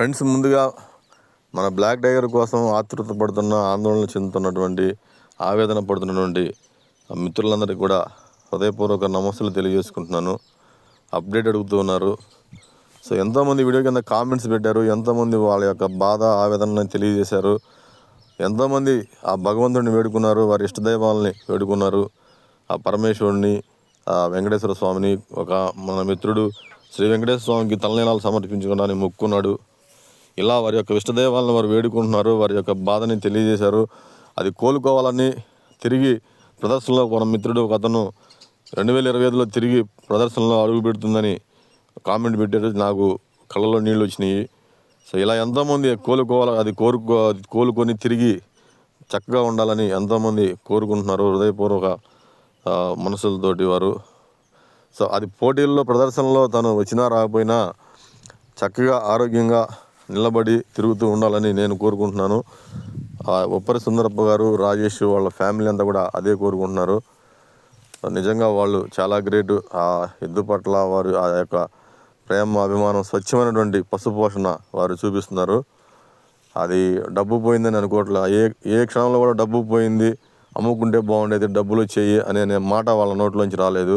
Friends ముందుగా మన black tiger కోసం ఆతృత పడుతున్న ఆందోళన చెందుతున్నటువంటి ఆవేదన పడుతున్నటువంటి ఆ మిత్రులందరికీ కూడా హృదయపూర్వక నమస్సులు తెలియజేసుకుంటున్నాను. అప్డేట్ అడుగుతూ ఉన్నారు. సో ఎంతోమంది వీడియో కింద కామెంట్స్ పెట్టారు ఎంతోమంది వాళ్ళ యొక్క బాధ ఆవేదనని తెలియజేశారు. ఎంతోమంది ఆ భగవంతుడిని వేడుకున్నారు వారి ఇష్టదైవాలని వేడుకున్నారు. ఆ పరమేశ్వరుడిని ఆ వెంకటేశ్వర స్వామిని ఒక మన మిత్రుడు శ్రీ వెంకటేశ్వర స్వామికి తలనీలాలు సమర్పించుకోవడానికి మొక్కున్నాడు. ఇలా వారి యొక్క ఇష్టదేవాలను వారు వేడుకుంటున్నారు వారి యొక్క బాధని తెలియజేశారు. అది కోలుకోవాలని తిరిగి ప్రదర్శనలో మన మిత్రుడు ఒక అతను రెండు వేల ఇరవై ఐదులో తిరిగి ప్రదర్శనలో అడుగు పెడుతుందని కామెంట్ పెట్టారు. నాకు కళ్ళలో నీళ్ళు వచ్చినాయి. సో ఇలా ఎంతోమంది కోలుకోవాలి అది కోరుకో అది కోలుకొని తిరిగి చక్కగా ఉండాలని ఎంతోమంది కోరుకుంటున్నారు. హృదయపూర్వక మనసులతోటి వారు. సో అది పోటీల్లో ప్రదర్శనలో తను వచ్చినా రాకపోయినా చక్కగా ఆరోగ్యంగా నిలబడి తిరుగుతూ ఉండాలని నేను కోరుకుంటున్నాను. ఒప్పరి ఉప్పరి సుందరప్ప గారు రాజేష్ వాళ్ళ ఫ్యామిలీ అంతా కూడా అదే కోరుకుంటున్నారు. నిజంగా వాళ్ళు చాలా గ్రేట్. ఆ ఎద్దు పట్ల వారు ఆ యొక్క ప్రేమ అభిమానం స్వచ్ఛమైనటువంటి పశు పోషణ వారు చూపిస్తున్నారు. అది డబ్బు పోయిందని అనుకోవట్లే. ఏ ఏ క్షణంలో కూడా డబ్బు పోయింది అమ్ముకుంటే బాగుండేది డబ్బులు వచ్చేయి అనే మాట వాళ్ళ నోట్లోంచి రాలేదు.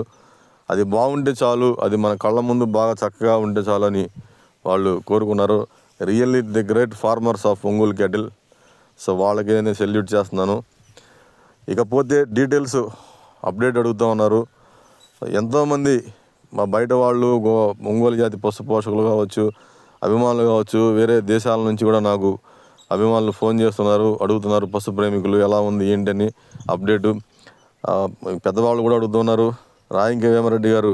అది బాగుంటే చాలు అది మన కళ్ళ ముందు బాగా చక్కగా ఉంటే చాలు అని వాళ్ళు కోరుకున్నారు. Really the great farmers of Ongole cattle so వాళ్ళకి నేను సెల్యూట్ చేస్తున్నాను. ఇకపోతే డీటెయిల్స్ అప్డేట్ అడుగుతూ ఉన్నారు. ఎంతోమంది మా బయట వాళ్ళు గో ఒంగోలు జాతి పశు పోషకులు కావచ్చు అభిమానులు కావచ్చు వేరే దేశాల నుంచి కూడా నాకు అభిమానులు ఫోన్ చేస్తున్నారు అడుగుతున్నారు పశు ప్రేమికులు ఎలా ఉంది ఏంటని అప్డేటు పెద్దవాళ్ళు కూడా అడుగుతున్నారు. రాయంకి వేమరెడ్డి గారు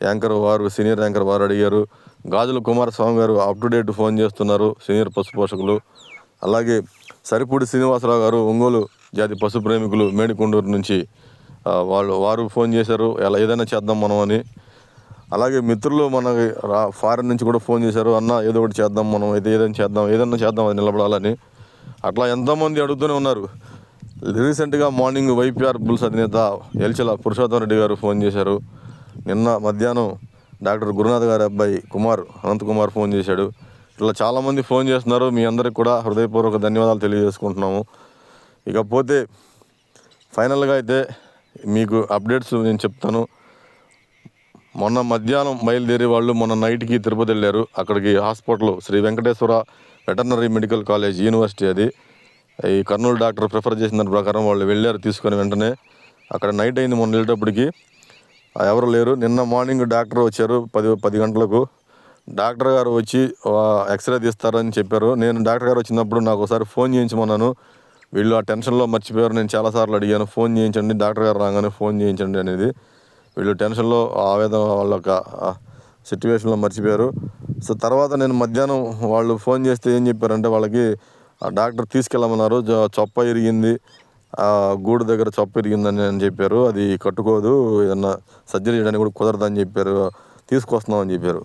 యాంకర్ వారు సీనియర్ యాంకర్ వారు అడిగారు. Gajula Kumaraswamy garu up to date phone చేస్తున్నారు సీనియర్ పశు పోషకులు. అలాగే సరిపూడి శ్రీనివాసరావు గారు ఒంగోలు జాతి పశు ప్రేమికులు మేడికొండూరు నుంచి వాళ్ళు వారు ఫోన్ చేశారు. ఎలా ఏదైనా చేద్దాం మనం అని. అలాగే మిత్రులు మనకి రా ఫారెన్ నుంచి కూడా ఫోన్ చేశారు. అన్న ఏదో ఒకటి చేద్దాం మనం అయితే ఏదైనా చేద్దాం ఏదైనా చేద్దాం అది నిలబడాలని. అట్లా ఎంతోమంది అడుగుతూనే ఉన్నారు. రీసెంట్గా మార్నింగ్ వైపీఆర్ బుల్స్ అధినేత ఎల్చల పురుషోత్తం రెడ్డి గారు ఫోన్ చేశారు. నిన్న మధ్యాహ్నం డాక్టర్ గురునాథ్ గారి అబ్బాయి కుమార్ అనంత్ కుమార్ ఫోన్ చేశాడు. ఇట్లా చాలామంది ఫోన్ చేస్తున్నారు. మీ అందరికి కూడా హృదయపూర్వక ధన్యవాదాలు తెలియజేసుకుంటున్నాము. ఇకపోతే ఫైనల్గా అయితే మీకు అప్డేట్స్ నేను చెప్తాను. మొన్న మధ్యాహ్నం బయలుదేరి వాళ్ళు మొన్న నైట్కి తిరుపతి వెళ్ళారు. అక్కడికి hospital Sri Venkateswara veterinary medical college university అది. ఈ కర్నూలు డాక్టర్ ప్రిఫర్ చేసిన ప్రకారం వాళ్ళు వెళ్ళారు తీసుకొని వెంటనే. అక్కడ నైట్ అయింది మొన్న వెళ్ళేటప్పటికి. ఎవరు లేరు. నిన్న మార్నింగ్ డాక్టర్ వచ్చారు. పది పది గంటలకు. డాక్టర్ గారు వచ్చి ఎక్స్రే తీస్తారని చెప్పారు. నేను డాక్టర్ గారు వచ్చినప్పుడు నాకు ఒకసారి ఫోన్ చేయించమన్నాను. వీళ్ళు ఆ టెన్షన్లో మర్చిపోయారు. నేను చాలాసార్లు అడిగాను ఫోన్ చేయించండి డాక్టర్ గారు రాగానే ఫోన్ చేయించండి అనేది. వీళ్ళు టెన్షన్లో ఆవేదన వాళ్ళ యొక్క సిచ్యువేషన్లో మర్చిపోయారు. సో తర్వాత నేను మధ్యాహ్నం వాళ్ళు ఫోన్ చేస్తే ఏం చెప్పారంటే వాళ్ళకి ఆ డాక్టర్ తీసుకెళ్ళమన్నారు. చొప్ప ఇరిగింది. గూడు దగ్గర చొప్ప ఇరిగిందని అని చెప్పారు. అది కట్టుకోదు ఏదన్నా సర్జరీ చేయడానికి కూడా కుదరదని చెప్పారు. తీసుకొస్తున్నామని చెప్పారు.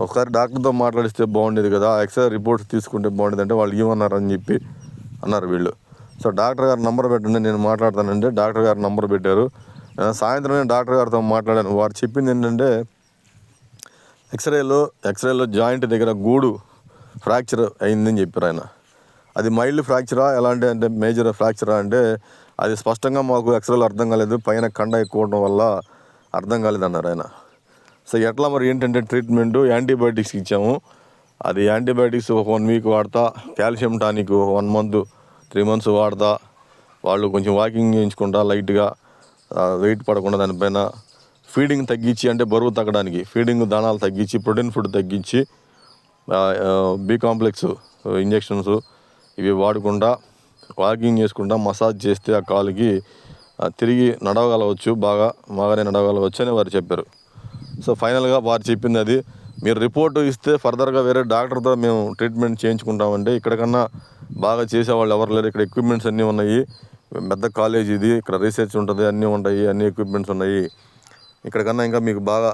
ఒకసారి డాక్టర్తో మాట్లాడిస్తే బాగుండేది కదా ఎక్స్రే రిపోర్ట్స్ తీసుకుంటే బాగుండేది అంటే వాళ్ళు ఏమన్నారని చెప్పి అన్నారు వీళ్ళు. సో డాక్టర్ గారు నంబర్ పెట్టండి నేను మాట్లాడతానంటే డాక్టర్ గారు నంబర్ పెట్టారు. సాయంత్రం నేను డాక్టర్ గారితో మాట్లాడాను. వారు చెప్పింది ఏంటంటే ఎక్స్రేలో ఎక్స్రేలో జాయింట్ దగ్గర గూడు ఫ్రాక్చర్ అయిందని చెప్పారు ఆయన. అది మైల్డ్ ఫ్రాక్చరా? ఎలాంటి అంటే మేజర్ ఫ్రాక్చరా అంటే అది స్పష్టంగా మాకు ఎక్స్రేలు అర్థం కాలేదు. పైన కండ ఎక్కువ ఉండడం వల్ల అర్థం కాలేదన్నారు ఆయన. సో ఎట్లా మరి ఏంటంటే ట్రీట్మెంట్? యాంటీబయాటిక్స్ ఇచ్చాము. అది యాంటీబయాటిక్స్ ఒక వన్ వీక్ వాడతా. Calcium tonic one month three months వాడతా. వాళ్ళు కొంచెం వాకింగ్ చేయించుకుంటా లైట్గా. వెయిట్ పడకుండా దానిపైన ఫీడింగ్ తగ్గించి అంటే బరువు తగ్గడానికి ఫీడింగ్ దానాలు తగ్గించి ప్రోటీన్ ఫుడ్ తగ్గించి బి కాంప్లెక్స్ ఇంజెక్షన్స్ ఇవి వాడకుండా వాకింగ్ చేసుకుంటా మసాజ్ చేస్తే ఆ కాలుకి తిరిగి నడవగలవచ్చు బాగా బాగానే నడవగలవచ్చు అని వారు చెప్పారు. సో ఫైనల్గా వారు చెప్పింది అది. మీరు రిపోర్ట్ ఇస్తే ఫర్దర్గా వేరే డాక్టర్తో మేము ట్రీట్మెంట్ చేయించుకుంటామంటే ఇక్కడికన్నా బాగా చేసేవాళ్ళు ఎవరు లేరు. ఇక్కడ ఎక్విప్మెంట్స్ అన్నీ ఉన్నాయి. పెద్ద కాలేజ్ ఇది. ఇక్కడ రీసెర్చ్ ఉంటుంది. అన్నీ ఉంటాయి. అన్ని ఎక్విప్మెంట్స్ ఉన్నాయి. ఇక్కడికన్నా ఇంకా మీకు బాగా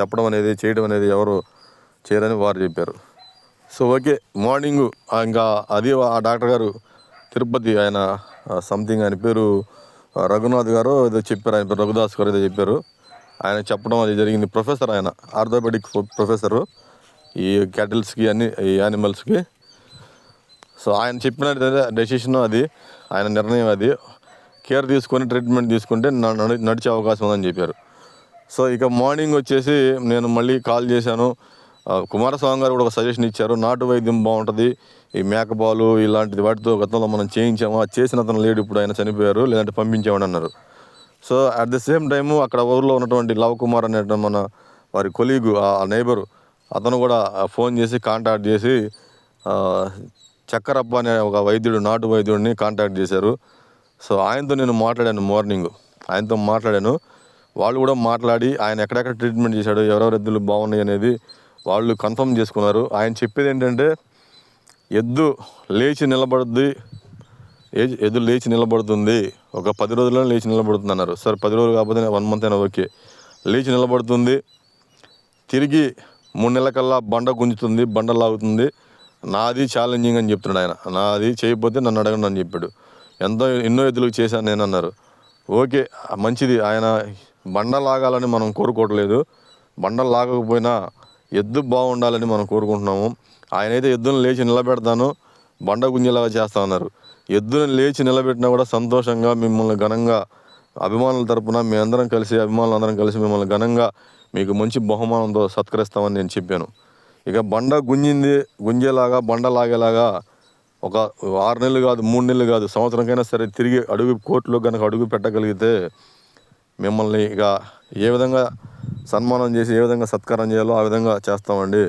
చెప్పడం అనేది చేయడం అనేది ఎవరు చేయరని వారు చెప్పారు. So okay. మార్నింగ్ ఇంకా అది ఆ డాక్టర్ గారు తిరుపతి ఆయన సంథింగ్ ఆయన పేరు రఘునాథ్ గారు ఏదో చెప్పారు ఆయన పేరు రఘుదాస్ గారు ఏదో చెప్పారు. ఆయన చెప్పడం అది జరిగింది. ప్రొఫెసర్ ఆయన ఆర్థోపెడిక్ ప్రొఫెసరు. ఈ క్యాటిల్స్కి అన్ని ఈ యానిమల్స్కి. సో ఆయన చెప్పిన డెసిషన్ అది ఆయన నిర్ణయం అది. కేర్ తీసుకొని ట్రీట్మెంట్ తీసుకుంటే నా- నడి- నడిచే అవకాశం ఉందని చెప్పారు. సో ఇక మార్నింగ్ వచ్చేసి నేను మళ్ళీ కాల్ చేశాను. కుమారస్వామి గారు కూడా ఒక సజెషన్ ఇచ్చారు. నాటు వైద్యం బాగుంటుంది. ఈ మేకపాలు ఇలాంటిది వాటితో గతంలో మనం చేయించాము? అది చేసిన అతను లేడు ఇప్పుడు ఆయన చనిపోయారు. లేదంటే పంపించామని అన్నారు. So at the same time అక్కడ ఊరిలో ఉన్నటువంటి లవ్ కుమార్ అనే మన వారి కొలీగు ఆ నైబరు అతను కూడా ఫోన్ చేసి కాంటాక్ట్ చేసి చక్కరప్ప అనే ఒక వైద్యుడు నాటు వైద్యుడిని కాంటాక్ట్ చేశారు. సో ఆయనతో నేను మాట్లాడాను మార్నింగ్ ఆయనతో మాట్లాడాను. వాళ్ళు కూడా మాట్లాడి ఆయన ఎక్కడెక్కడ ట్రీట్మెంట్ చేశాడు ఎవరెవరు ఎద్దులు బాగున్నాయి అనేది వాళ్ళు కన్ఫర్మ్ చేసుకున్నారు. ఆయన చెప్పేది ఏంటంటే ఎద్దు లేచి నిలబడుద్ది ఏజ్- ఎద్దు లేచి నిలబడుతుంది. ఒక పది రోజుల్లో లేచి నిలబడుతుంది అన్నారు. సరే పది రోజులు కాకపోతే వన్ మంత్ అయినా ఓకే లేచి నిలబడుతుంది తిరిగి మూడు నెలల కల్లా బండ గుంజుతుంది బండ లాగుతుంది. నాది ఛాలెంజింగ్ అని చెప్తున్నాడు ఆయన. నాది చేయకపోతే నన్ను అడగండి అని చెప్పాడు. ఎంతో ఎన్నో ఎద్దులకు చేశాను నేను అన్నారు. ఓకే మంచిది. ఆయన బండ లాగాలని మనం కోరుకోవట్లేదు. బండ లాగకపోయినా ఎద్దు బాగుండాలని మనం కోరుకుంటున్నాము. ఆయనైతే ఎద్దును లేచి నిలబెడతాను. బండ గుంజేలాగా చేస్తా ఉన్నారు ఎద్దును లేచి నిలబెట్టినా కూడా సంతోషంగా మిమ్మల్ని ఘనంగా అభిమానుల తరపున మీ అందరం కలిసి అభిమానులు అందరం కలిసి మిమ్మల్ని ఘనంగా మీకు మంచి బహుమానంతో సత్కరిస్తామని నేను చెప్పాను. ఇక బండ గుంజింది గుంజేలాగా బండ లాగేలాగా ఒక ఆరు నెలలు కాదు మూడు నెలలు కాదు సంవత్సరంకైనా సరే తిరిగి అడుగు కోర్టులో కనుక అడుగు పెట్టగలిగితే మిమ్మల్ని ఇక ఏ విధంగా సన్మానం చేసి ఏ విధంగా సత్కారం చేయాలో ఆ విధంగా చేస్తామండి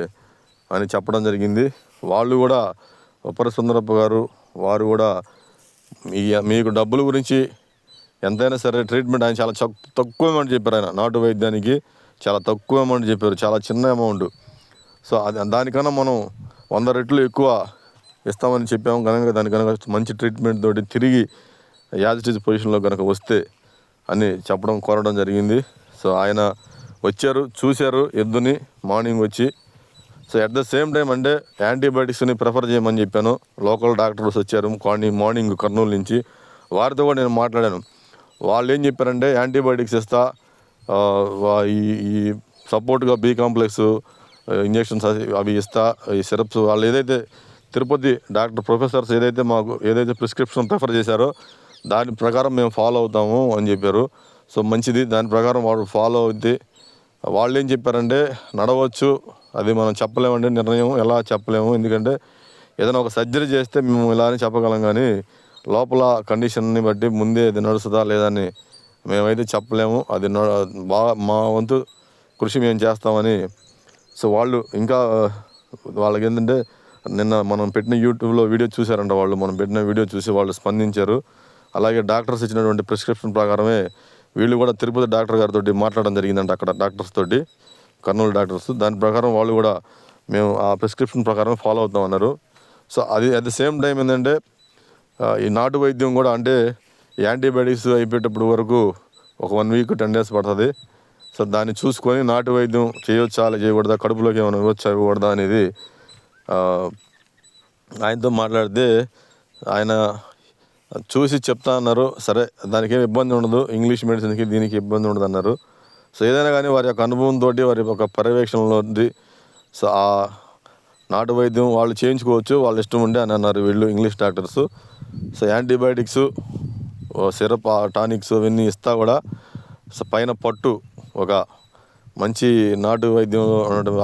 అని చెప్పడం జరిగింది. వాళ్ళు కూడా ఉప్పర సుందరప్ప గారు వారు కూడా మీ మీకు డబ్బుల గురించి ఎంతైనా సరే ట్రీట్మెంట్ ఆయన చాలా తక్కువ అమౌంట్ చెప్పారు ఆయన. నాటు వైద్యానికి చాలా తక్కువ అమౌంట్ చెప్పారు. చాలా చిన్న అమౌంట్. సో అది దానికన్నా మనం వంద రెట్లు ఎక్కువ ఇస్తామని చెప్పాము. కనుక దాని కనుక మంచి ట్రీట్మెంట్ తోటి తిరిగి యాజిటీజ్ పొజిషన్లో కనుక వస్తే అని చెప్పడం కోరడం జరిగింది. సో ఆయన వచ్చారు చూశారు ఎద్దుని మార్నింగ్ వచ్చి. So at the same time అంటే యాంటీబయాటిక్స్ని ప్రిఫర్ చేయమని చెప్పాను. లోకల్ డాక్టర్స్ వచ్చారు మార్నింగ్ మార్నింగ్ కర్నూలు నుంచి. వారితో కూడా నేను మాట్లాడాను. వాళ్ళు ఏం చెప్పారంటే యాంటీబయాటిక్స్ ఇస్తా ఈ ఈ సపోర్ట్గా బీ కాంప్లెక్స్ ఇంజెక్షన్స్ అవి ఇస్తా ఈ సిరప్స్ వాళ్ళు ఏదైతే తిరుపతి డాక్టర్ ప్రొఫెసర్స్ ఏదైతే మాకు ఏదైతే ప్రిస్క్రిప్షన్ ప్రిఫర్ చేశారో దాని ప్రకారం మేము ఫాలో అవుతాము అని చెప్పారు. సో మంచిది. దాని ప్రకారం వాడు ఫాలో అవుద్ది. వాళ్ళు ఏం చెప్పారంటే నడవచ్చు అది మనం చెప్పలేమండి నిర్ణయం ఎలా చెప్పలేము ఎందుకంటే ఏదైనా ఒక సర్జరీ చేస్తే మేము ఇలా అని చెప్పగలం కానీ లోపల కండిషన్ని బట్టి ముందే అది నడుస్తుందా లేదా అని మేమైతే చెప్పలేము. అది బాగా మా వంతు కృషి మేము చేస్తామని. సో వాళ్ళు ఇంకా వాళ్ళకి ఏంటంటే నిన్న మనం పెట్టిన యూట్యూబ్లో వీడియో చూశారంట వాళ్ళు. మనం పెట్టిన వీడియో చూసి వాళ్ళు స్పందించారు. అలాగే డాక్టర్స్ ఇచ్చినటువంటి ప్రిస్క్రిప్షన్ ప్రకారమే వీళ్ళు కూడా తిరుపతి డాక్టర్ గారితో మాట్లాడడం జరిగిందంట అక్కడ డాక్టర్స్ తోటి కర్నూలు డాక్టర్స్. దాని ప్రకారం వాళ్ళు కూడా మేము ఆ ప్రిస్క్రిప్షన్ ప్రకారం ఫాలో అవుతాం అన్నారు. సో అది అట్ ద సేమ్ టైం ఏంటంటే ఈ నాటు వైద్యం కూడా అంటే యాంటీబయాటిక్స్ అయిపోయేటప్పుడు వరకు ఒక వన్ వీక్ టెన్ డేస్ పడుతుంది. సో దాన్ని చూసుకొని నాటు వైద్యం చేయొచ్చా అలా చేయకూడదా కడుపులోకి ఏమైనా ఇవ్వచ్చా ఇవ్వకూడదా అనేది ఆయనతో మాట్లాడితే ఆయన చూసి చెప్తా అన్నారు. సరే దానికి ఏమి ఇబ్బంది ఉండదు. ఇంగ్లీష్ మెడిసిన్కి దీనికి ఇబ్బంది ఉండదు అన్నారు సో ఏదైనా కానీ వారి యొక్క అనుభవంతో వారి యొక్క పర్యవేక్షణలో ఉంది సో ఆ నాటు వైద్యం వాళ్ళు చేయించుకోవచ్చు వాళ్ళు ఇష్టం ఉండే అని అన్నారు వీళ్ళు English doctors. So antibiotics syrup tonics అవన్నీ ఇస్తా కూడా సో పైన పట్టు ఒక మంచి నాటు వైద్యం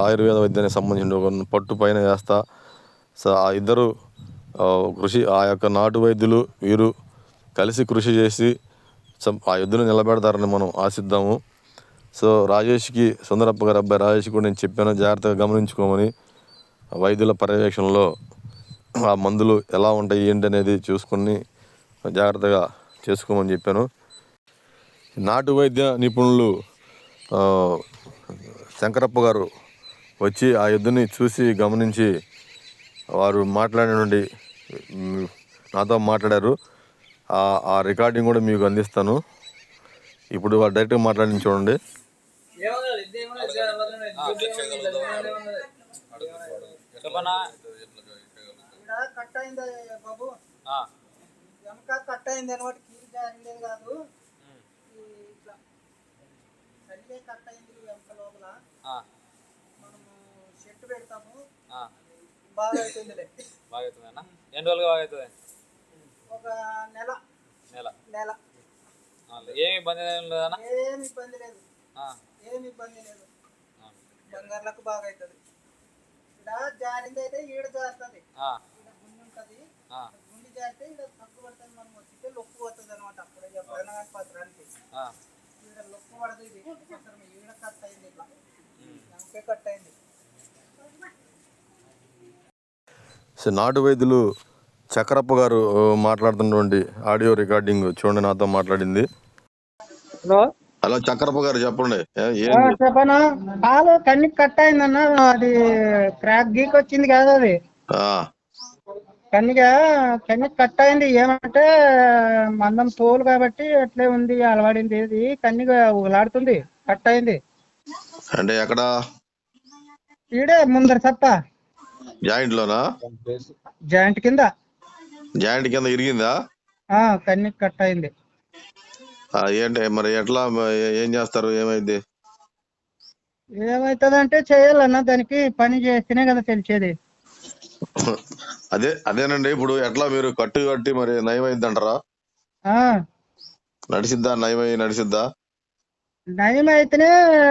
ఆయుర్వేద వైద్యానికి సంబంధించిన ఒక పట్టు పైన వేస్తా. సో ఆ ఇద్దరు కృషి ఆ యొక్క నాటు వైద్యులు వీరు కలిసి కృషి చేసి ఆ యుద్ధను నిలబెడతారని మనం ఆశిద్దాము. సో రాజేష్కి సుందరప్ప గారి అబ్బాయి రాజేష్ కూడా నేను చెప్పాను జాగ్రత్తగా గమనించుకోమని. వైద్యుల పర్యవేక్షణలో ఆ మందులు ఎలా ఉంటాయి ఏంటి అనేది చూసుకొని జాగ్రత్తగా చేసుకోమని చెప్పాను. నాటు వైద్య నిపుణులు శంకరప్ప గారు వచ్చి ఆ యుద్ధని చూసి గమనించి వారు మాట్లాడినటువంటి నాతో మాట్లాడారు. ఆ ఆ రికార్డింగ్ కూడా మీకు అందిస్తాను. ఇప్పుడు వారు డైరెక్ట్గా మాట్లాడి చూడండి. కట్ అయింది బాబు ఆ, వెనక కట్ అయింది అనమాట కీలు జారిండేది కాదు ఇట్లా కట్ అయింది వెనక లోపల ఆ, మనము షెడ్ కిట్ పెడతాము ఆ, బాగా అవుతుందిలే. బాగా అవుతుందన్నా ఎన్ని రోజులుగా బాగా అవుతుంది? ఒక నెల. నెల. నెల. ఏమి ఇబ్బంది లేదన్నా ఏమి ఇబ్బంది లేదు. ఏమి ఇబ్బంది లేదు. బంగారులకు బాగా అవుతుంది. ఇక్కడ జారింది అయితే ఈడ జారుతుంది. గుండి ఉంటుంది. గుండి జారితే ఈడ తక్కువ పడుతుంది మనం వచ్చితే లొక్కు పోతుంది అనమాట అప్పుడు ఎప్పుడైనా కానీ పత్రానికి. ఈడ లొక్కు పత్రం ఈడ కట్ అయింది. ఇట్లా కట్ అయింది సో నాటు వైద్యులు చక్రప్ప గారు మాట్లాడుతున్నటువంటి ఆడియో రికార్డింగ్ చూడండి నాతో మాట్లాడింది. హలో? హలో చక్రప్ప గారు చెప్పండి. చెప్పనా? కన్నికి కట్ అయిందన్న అది క్రాక్ గీక్ వచ్చింది కాదు అది. ఆ, కన్నిగా కన్నికి కట్ అయింది ఏమంటే మందం తోలు కాబట్టి అట్లే ఉంది అలవాడింది ఇది కన్నిగా ఉలాడుతుంది కట్ అయింది. అంటే ఎక్కడ? ఈడే ముందర తప్ప జాయింట్ లోనా? జాయింట్ కింద? జాయింట్ కింద ఇరిగిందా? ఆ కన్నికి కట్ అయింది. ఆ, ఏంటి మరి ఎట్లా ఏ- చేస్తారు ఏమైంది? ఏమవుతుందంటే చేయాలన్న దానికి పని చేస్తేనే కదా తెలిసేది. అదే అదేనండి ఇప్పుడు ఎట్లా మీరు కట్టు కట్టి మరి నయం అంటారా ఆ. నడిసిద్దా నయమై నడిసిద్దా? నయం అయితేనే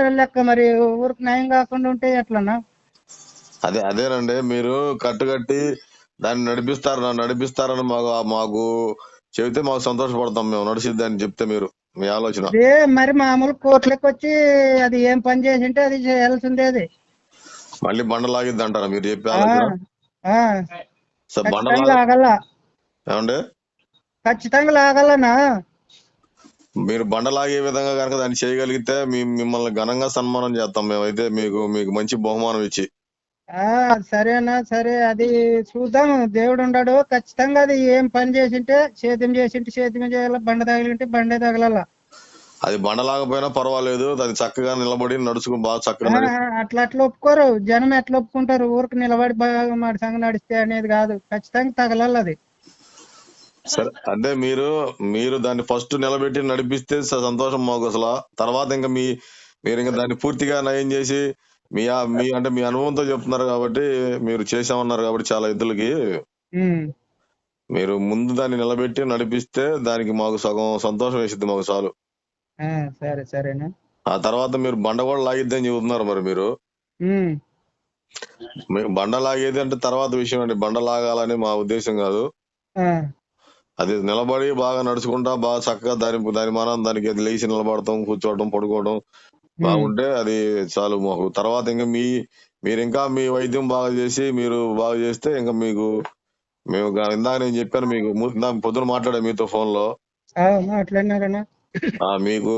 లెక్క మరి ఊరికి నయం కాకుండా ఉంటే ఎట్లన్నా? అదే అదేనండి. మీరు కట్టు కట్టి దాన్ని నడిపిస్తారు నన్ను నడిపిస్తారని మాకు మాకు చెబితే మాకు సంతోషపడతాం మేము. నడిసిద్ది అని చెప్తే మీరు మీ ఆలోచన. అదే మరి మామూలు కోర్టులకు వచ్చి అది ఏం పని చేసింటే అది చేయాల్సిందే అది. మళ్ళీ బండ లాగిద్ది అంటారా మీరు చెప్పే ఆ, ఆలోచన? ఆ, సో బండ ఖచ్చితంగా లాగ లాగల. ఏమండి? ఖచ్చితంగా లాగలనా? మీరు బండ లాగే విధంగా కనుక దాన్ని చేయగలిగితే మీ మిమ్మల్ని ఘనంగా సన్మానం చేస్తాం మేమైతే మీకు మీకు మంచి బహుమానం ఇచ్చి. సరేనా సరే అది చూద్దాం. దేవుడు ఉన్నాడు ఖచ్చితంగా అది ఏం పని చేసింటే సేద్యం చేసింటే సేద్యం చేయాలి బండ తగిలింటే బండే తగలాల. అది బండ లాగపోయినా పర్వాలేదు. అది చక్కగా నిలబడి నడుచుకు బాగా చక్కగా ఆ, అట్లా అట్లా ఒప్పుకోరు. జనం ఎట్లా ఒప్పుకుంటారు? ఊరికి నిలబడి బాగా మాడి సంగ నడిస్తే అనేది కాదు. ఖచ్చితంగా తగలాలి అది. సరే అదే మీరు మీరు దాన్ని ఫస్ట్ నిలబెట్టి నడిపిస్తే సంతోషం మాకు అసలు. తర్వాత ఇంకా మీ మీరు ఇంకా దాన్ని పూర్తిగా నయం చేసి మీ మీ అంటే మీ అనుభవంతో చెప్తున్నారు కాబట్టి మీరు చేసామన్నారు కాబట్టి చాలా ఇద్దరికి. మీరు ముందు దాన్ని నిలబెట్టి నడిపిస్తే దానికి మాకు సగం సంతోషం వేసిద్ది మాకు చాలు. ఆ, సరే సరేనా? ఆ తర్వాత మీరు బండ కూడా లాగిద్దని చెబుతున్నారు మరి మీరు. బండ లాగేది అంటే తర్వాత విషయం అండి. బండ లాగాలని మా ఉద్దేశం కాదు. అది నిలబడి బాగా నడుచుకుంటా బాగా చక్కగా దాని దాని మనం దానికి లేచి నిలబడటం కూర్చోవడం పడుకోవడం బాగుంటే అది చాలు మాకు. తర్వాత ఇంకా మీ మీరు ఇంకా మీ వైద్యం బాగా చేసి మీరు బాగా చేస్తే ఇంకా మీకు మేము ఇందాక నేను చెప్పాను మీకు ఇందాక పొద్దున మాట్లాడా మీతో ఫోన్లో మీకు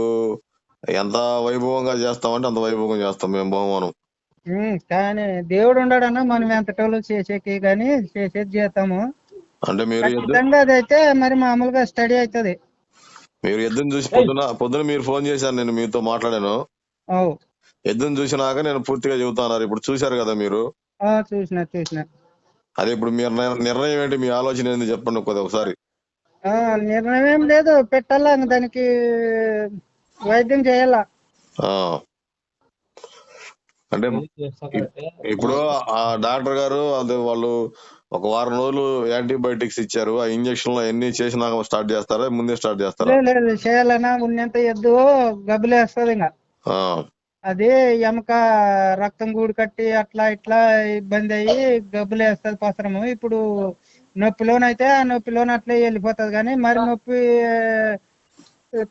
ఎంత వైభవంగా చేస్తామంటే అంత వైభవంగా చేస్తాం మేము బహుమానం. కానీ దేవుడు ఉన్నాడన్నా మనం ఎంతటోళ్ళు చేసేకి కానీ చేసేది చేస్తాము. అంటే మీరు అదైతే మరి మామూలుగా స్టడీ అవుతుంది. మీరు ఎద్దుని చూసి పొద్దున పొద్దున మీరు ఫోన్ చేశాను నేను మీతో మాట్లాడాను. ఎద్దుని చూసినాక నేను పూర్తిగా చెబుతాను ఇప్పుడు చూశారు కదా మీరు? ఆ, చూసిన చూసిన. అదే ఇప్పుడు మీ నిర్ణయం ఏంటి? మీ ఆలోచన ఏంటి చెప్పండి కొద్దిగా ఒకసారి. ఆ, నిర్ణయం ఏం లేదు. పెట్టాలా దానికి వైద్యం చేయాలా? ఆ. అంటే ఇప్పుడు ఆ డాక్టర్ గారు అదే వాళ్ళు ఒక వారం రోజులు యాంటీబయాటిక్స్ ఇచ్చారు. ఆ ఇంజక్షన్ ఎన్ని చేసినాక స్టార్ట్ చేస్తారా? ముందే స్టార్ట్ చేస్తారా? లేదు లేదు. చేయాలన్నా ఉన్నంత ఎద్దు గబ్బులేస్తుంది ఇంకా. అది ఎమక రక్తం గూడు కట్టి అట్లా ఇట్లా ఇబ్బంది అయ్యి గబ్బులేస్తుంది పసరము. ఇప్పుడు నొప్పిలోనైతే ఆ నొప్పిలోన అట్లే వెళ్ళిపోతుంది కానీ మరి నొప్పి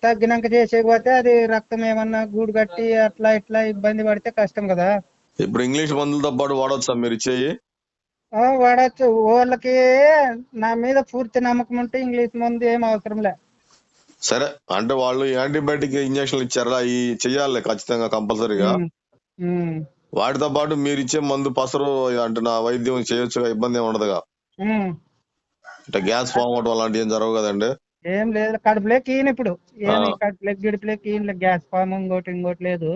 తగ్గినాక చేసేకపోతే అది రక్తం ఏమన్నా గూడు కట్టి అట్లా ఇట్లా ఇబ్బంది పడితే కష్టం కదా. ఇప్పుడు ఇంగ్లీష్ మందులతో పాటు వాడొచ్చా మీరు ఇచ్చేయి? ఆ, వాడచ్చు. వాళ్ళకి నా మీద పూర్తి నమ్మకం ఉంటే ఇంగ్లీష్ మందు ఏం అవసరం లే. సరే అంటే వాళ్ళు యాంటీబయాటిక్ ఇంజక్షన్లు ఇచ్చారా ఈ చెయ్యాలి ఖచ్చితంగా కంపల్సరీగా. వాటితో పాటు మీరు ఇచ్చే మందు పసరు అంటే నా వైద్యం చేయొచ్చుగా ఇబ్బంది ఏమి ఉండదుగా. అంటే గ్యాస్ ఫామ్ అవడం అలాంటివి ఏం జరగవు కదండి. ఏం లేదు కడుపులోకి ఈయన ఇప్పుడు. ఏమి ఆ. కడుపులోకి గిడుపులోకి ఈయన గ్యాస్ ఫామ్ ఇంకోటి ఇంకోటి లేదు.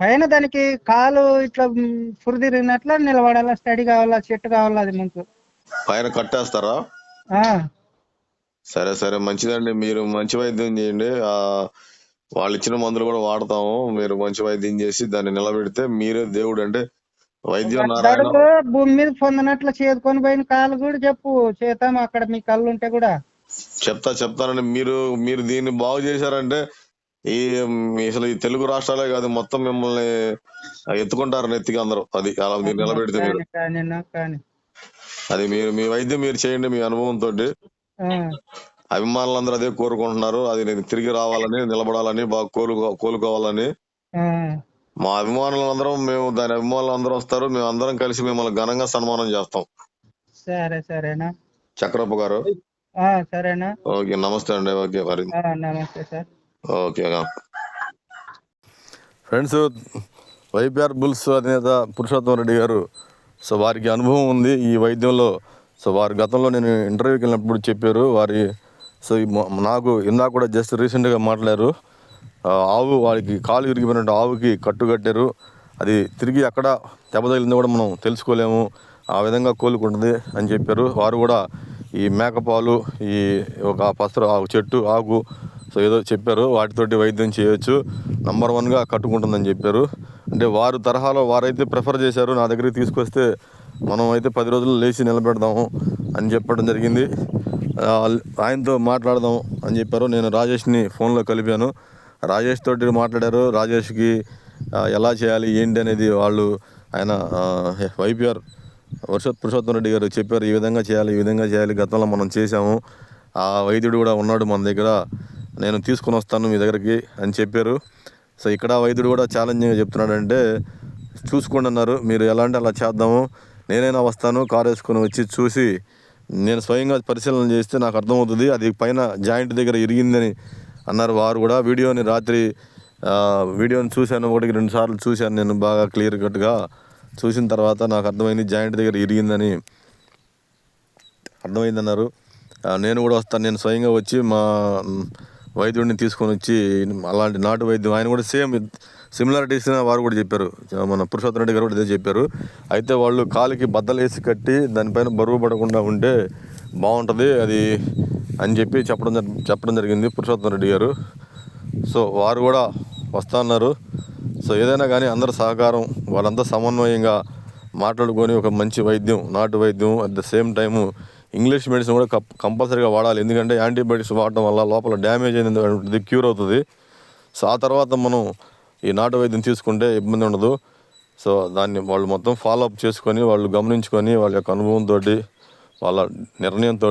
పైన దానికి కాలు ఇట్లా మ్, ఫురు తిరిగినట్లు నిలబడాలా స్టడీ కావాలా చెట్టు కావాలా అది ముందు. పైన కట్టేస్తారా? సరే సరే. మంచిదండి. మీరు మంచి వైద్యం చేయండి. ఆ వాళ్ళు ఇచ్చిన మందులు కూడా వాడతాము. మీరు మంచి వైద్యం చేసి దాన్ని నిలబెడితే మీరే దేవుడు. అంటే వైద్యం నారాయణ భూమి మీద పొందినట్లు చేదుకొని పోయిన కాళ్ళు కూడా చెప్పు. చేద్దాం అక్కడ మీ కళ్ళు ఉంటే కూడా. చెప్తా చెప్తానండి. మీరు మీరు దీన్ని బాగు చేశారంటే ఈ మీ అసలు ఈ తెలుగు రాష్ట్రాలే కాదు మొత్తం మిమ్మల్ని ఎత్తుకుంటారు నెత్తికి అందరూ. అది అలా మీరు నిలబెడితే మీరు. కానీ కానీ నా కానీ. అది మీరు మీ వైద్యం మీరు చేయండి మీ అనుభవంతో అభిమానులందరూ అదే కోరుకుంటున్నారు. అది నేను తిరిగి రావాలని నిలబడాలని బాగా కోలుకో కోలుకోవాలని. మా అభిమానులందరం మేము దాని అభిమానులు అందరం వస్తారు. మేము అందరం కలిసి మిమ్మల్ని ఘనంగా సన్మానం చేస్తాం. సరే సరేనా. చక్రప్ప గారు. ఆ, సరేనా. ఓకే నమస్తే అండి. ఓకే మరి. నమస్తే sir. Okay friends YPR Bulls అధినేత పురుషోత్తం రెడ్డి గారు సో వారికి అనుభవం ఉంది ఈ వైద్యంలో. సో వారి గతంలో నేను ఇంటర్వ్యూకి వెళ్ళినప్పుడు చెప్పారు వారి సో నాకు ఇందాక కూడా జస్ట్ రీసెంట్గా మాట్లాడారు. ఆవు వారికి కాలు విరిగిపోయినట్టు ఆవుకి కట్టు కట్టారు. అది తిరిగి ఎక్కడ దెబ్బతగిలిందో కూడా మనం తెలుసుకోలేము. ఆ విధంగా కోలుకుంటుంది అని చెప్పారు. వారు కూడా ఈ మేకపాలు ఈ ఒక పసరు ఆకు చెట్టు ఆకు సో ఏదో చెప్పారు. వాటితోటి వైద్యం చేయొచ్చు. నంబర్ వన్గా కట్టుకుంటుందని చెప్పారు. అంటే వారు తరహాలో వారైతే ప్రిఫర్ చేశారు నా దగ్గరికి తీసుకొస్తే మనం అయితే పది రోజులు లేచి నిలబెడదాము అని చెప్పడం జరిగింది. ఆయనతో మాట్లాడదాం అని చెప్పారు. నేను రాజేష్ని ఫోన్లో కలిపాను. రాజేష్ తోటి మాట్లాడారు. రాజేష్కి ఎలా చేయాలి ఏంటి అనేది వాళ్ళు ఆయన వైపిఆర్ వర్షత్ పురుషోత్తం రెడ్డి గారు చెప్పారు. ఈ విధంగా చేయాలి ఈ విధంగా చేయాలి. గతంలో మనం చేసాము ఆ వైద్యుడు కూడా ఉన్నాడు మన దగ్గర. నేను తీసుకొని వస్తాను మీ దగ్గరికి అని చెప్పారు. సో ఇక్కడ వైద్యుడు కూడా ఛాలెంజింగ్గా చెప్తున్నాడంటే చూసుకోండి అన్నారు. మీరు ఎలా అంటే అలా చేద్దాము. నేనైనా వస్తాను కారు వేసుకొని వచ్చి చూసి నేను స్వయంగా పరిశీలన చేస్తే నాకు అర్థమవుతుంది అది పైన జాయింట్ దగ్గర ఇరిగిందని అన్నారు వారు కూడా. వీడియోని రాత్రి వీడియోని చూశాను ఒకటికి రెండు సార్లు చూశాను నేను బాగా క్లియర్ కట్గా. చూసిన తర్వాత నాకు అర్థమైంది జాయింట్ దగ్గర ఇరిగిందని అర్థమైందన్నారు. నేను కూడా వస్తాను నేను స్వయంగా వచ్చి మా వైద్యుడిని తీసుకొని వచ్చి అలాంటి నాటు వైద్యం ఆయన కూడా సేమ్ సిమిలారిటీస్ వారు కూడా చెప్పారు. మన పురుషోత్తమ రెడ్డి గారు కూడా ఇదే చెప్పారు. అయితే వాళ్ళు కాలికి బద్దలు వేసి కట్టి దానిపైన బరువు పడకుండా ఉంటే బాగుంటుంది అది అని చెప్పి చెప్పడం చెప్పడం జరిగింది పురుషోత్తమ రెడ్డి గారు. సో వారు కూడా వస్తున్నారు సో ఏదైనా కానీ అందరి సహకారం వాళ్ళంతా సమన్వయంగా మాట్లాడుకొని ఒక మంచి వైద్యం నాటు వైద్యం at the same time English medicine cup cup కంపల్సరీగా వాడాలి. ఎందుకంటే యాంటీబయాటిక్స్ వాడటం వల్ల లోపల డ్యామేజ్ అయింది క్యూర్ అవుతుంది. సో ఆ తర్వాత మనం ఈ నాటు వైద్యం తీసుకుంటే ఇబ్బంది ఉండదు. సో దాన్ని వాళ్ళు మొత్తం ఫాలో అప్ చేసుకొని వాళ్ళు గమనించుకొని వాళ్ళ యొక్క అనుభవంతో వాళ్ళ నిర్ణయంతో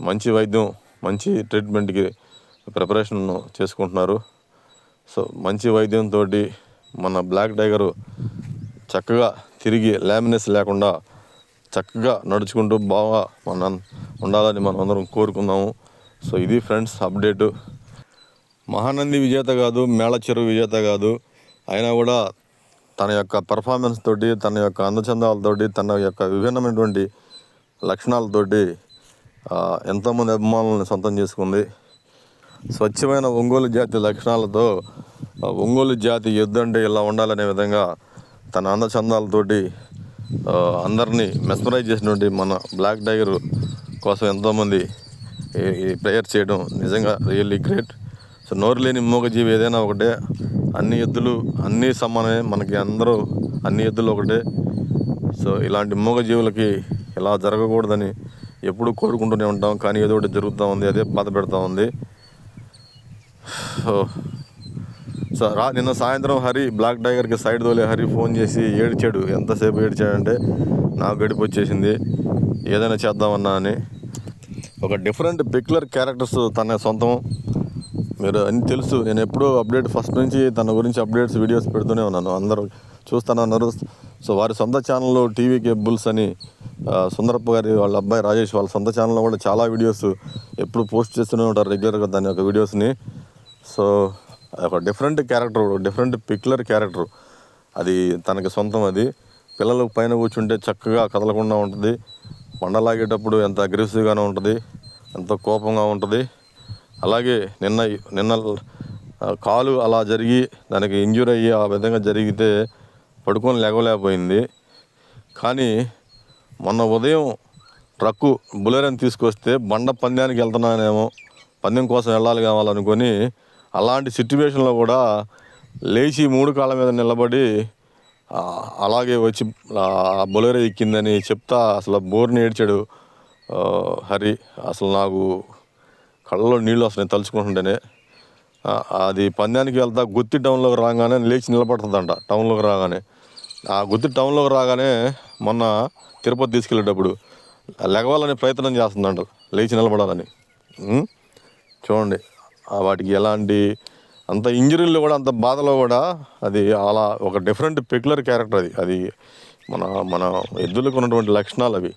మంచి వైద్యం మంచి ట్రీట్మెంట్కి ప్రిపరేషన్ చేసుకుంటున్నారు. సో మంచి వైద్యంతో మన బ్లాక్ టైగరు చక్కగా తిరిగి లామినెస్ లేకుండా చక్కగా నడుచుకుంటూ బాగా మన ఉండాలని మనం అందరం కోరుకుందాము. సో ఇది ఫ్రెండ్స్ అప్డేటు మహానంది విజేత కాదు మేళ చెరువు విజేత కాదు. అయినా కూడా తన యొక్క పెర్ఫార్మెన్స్ తోటి తన యొక్క అందచందాలతోటి తన యొక్క విభిన్నమైనటువంటి లక్షణాలతోటి ఎంతోమంది అభిమానులను సొంతం చేసుకుంది. స్వచ్ఛమైన ఒంగోలు జాతి లక్షణాలతో ఒంగోలు జాతి ఎద్దంటే అంటే ఇలా ఉండాలనే విధంగా తన అందచందాలతోటి అందరినీ మెస్మరైజ్ చేసినటువంటి మన బ్లాక్ టైగర్ కోసం ఎంతోమంది ఈ- ఈ ప్రేయర్ చేయడం నిజంగా రియల్లీ గ్రేట్ సో నోరు లేని మూగజీవి ఏదైనా ఒకటే. అన్ని ఎద్దులు అన్నీ సమానమే. మనకి అందరూ అన్ని ఎద్దులు ఒకటే. సో ఇలాంటి మూగజీవులకి ఇలా జరగకూడదని ఎప్పుడూ కోరుకుంటూనే ఉంటాం. కానీ ఏదో ఒకటి జరుగుతూ ఉంది. అదే బాధ పెడతా ఉంది. సో సో రా నిన్న సాయంత్రం హరి బ్లాక్ టైగర్కి సైడ్ తోలే హరి ఫోన్ చేసి ఏడ్చాడు. ఎంతసేపు ఏడ్చాడంటే నాకు గడిపి వచ్చేసింది. ఏదైనా చేద్దామన్నా అని. ఒక డిఫరెంట్ పిక్యులర్ క్యారెక్టర్స్ తన సొంతం. మీరు అన్ని తెలుసు. నేను ఎప్పుడూ అప్డేట్ ఫస్ట్ నుంచి తన గురించి అప్డేట్స్ వీడియోస్ పెడుతూనే ఉన్నాను. అందరూ చూస్తూనే అన్నారు సో వారి సొంత ఛానల్లో టీవీ కేబుల్స్ అని సుందరప్ప గారి వాళ్ళ అబ్బాయి రాజేష్ వాళ్ళ సొంత ఛానల్లో కూడా చాలా వీడియోస్ ఎప్పుడు పోస్ట్ చేస్తూనే ఉంటారు రెగ్యులర్గా దాని యొక్క వీడియోస్ని. సో ఒక different character different peculiar character. అది తనకి సొంతం అది. పిల్లలు పైన కూర్చుంటే చక్కగా కదలకుండా ఉంటుంది. పండలాగేటప్పుడు ఎంత అగ్రెసివ్గానే ఉంటుంది. ఎంతో కోపంగా ఉంటుంది. అలాగే నిన్న నిన్న కాలు అలా జరిగి దానికి ఇంజూర్ అయ్యి ఆ విధంగా జరిగితే పడుకొని లేవలేకపోయింది. కానీ మొన్న ఉదయం ట్రక్కు బులెరని తీసుకొస్తే బండ పందానికి వెళ్తున్నానేమో పందెం కోసం వెళ్ళాలి కావాలనుకొని అలాంటి సిచ్యువేషన్లో కూడా లేచి మూడు కాళ్ళ మీద నిలబడి అలాగే వచ్చి ఆ ఎక్కిందని చెప్తా అసలు బోర్ని ఏడ్చాడు హరి. అసలు నాకు కళ్ళలో నీళ్ళు వస్తున్నాయి తలుచుకుంటుంటేనే. అది పందానికి వెళ్తా గుత్తి టౌన్లోకి రాగానే లేచి నిలబడుతుందంట టౌన్లోకి రాగానే. ఆ గుత్తి టౌన్లోకి రాగానే మొన్న తిరుపతి తీసుకెళ్ళేటప్పుడు లెగవాలని ప్రయత్నం చేస్తుందంట లేచి నిలబడాలని. చూడండి వాటికి ఎలాంటి అంత ఇంజరీలు కూడా అంత బాధలో కూడా అది అలా ఒక డిఫరెంట్ పెక్యులర్ క్యారెక్టర్ అది. అది మన మన ఎద్దులకు ఉన్నటువంటి లక్షణాలు అవి.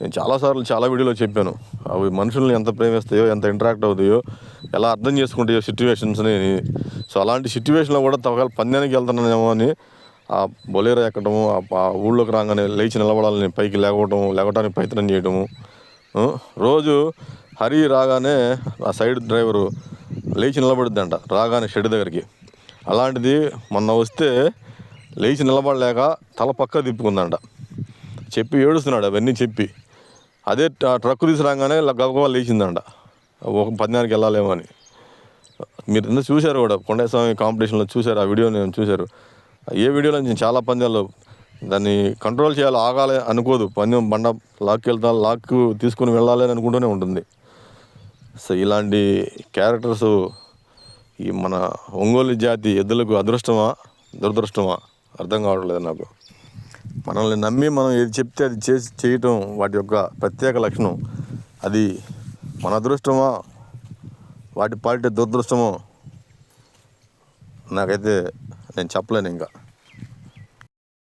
నేను చాలాసార్లు చాలా వీడియోలో చెప్పాను. అవి మనుషుల్ని ఎంత ప్రేమిస్తాయో ఎంత ఇంటరాక్ట్ అవుతాయో ఎలా అర్థం చేసుకుంటాయో సిచ్యువేషన్స్ని సో అలాంటి సిచ్యువేషన్లో కూడా ఒకవేళ పందానికి వెళ్తున్నానేమో అని ఆ బొలేరో ఎక్కడము ఆ ఊళ్ళోకి రాగానే లేచి నిలబడాలని పైకి లేవటం లేవటానికి ప్రయత్నం చేయడము రోజు హరి రాగానే ఆ సైడ్ డ్రైవరు లేచి నిలబడుద్దంట రాగానే షెడ్ దగ్గరికి. అలాంటిది మొన్న వస్తే లేచి నిలబడలేక తల పక్క తిప్పుకుందంట. చెప్పి ఏడుస్తున్నాడు అవన్నీ చెప్పి. అదే ట్రక్ తీసుకురాగానే గబగబా లేచిందంట. ఒక పద్నాలుగు వెళ్ళాలేమని అని. మీరు ఎంత చూశారు కూడా కొండస్వామి కాంపిటీషన్లో చూశారు ఆ వీడియో నేను చూశారు? ఏ వీడియోలో నేను చాలా పందాలు దాన్ని కంట్రోల్ చేయాలి ఆగాలి అనుకోదు. పందెం బండ లాక్కి వెళ్తా లాక్ తీసుకుని వెళ్ళాలి అని అనుకుంటూనే ఉంటుంది. సో ఇలాంటి క్యారెక్టర్స్ ఈ మన ఒంగోలు జాతి ఎద్దులకు అదృష్టమా దురదృష్టమా? అర్థం కావట్లేదు నాకు. మనల్ని నమ్మి మనం ఏది చెప్తే అది చేసి చేయటం వాటి యొక్క ప్రత్యేక లక్షణం. అది మన అదృష్టమా? వాటి పాలిటే దురదృష్టమో? నాకైతే నేను చెప్పలేను ఇంకా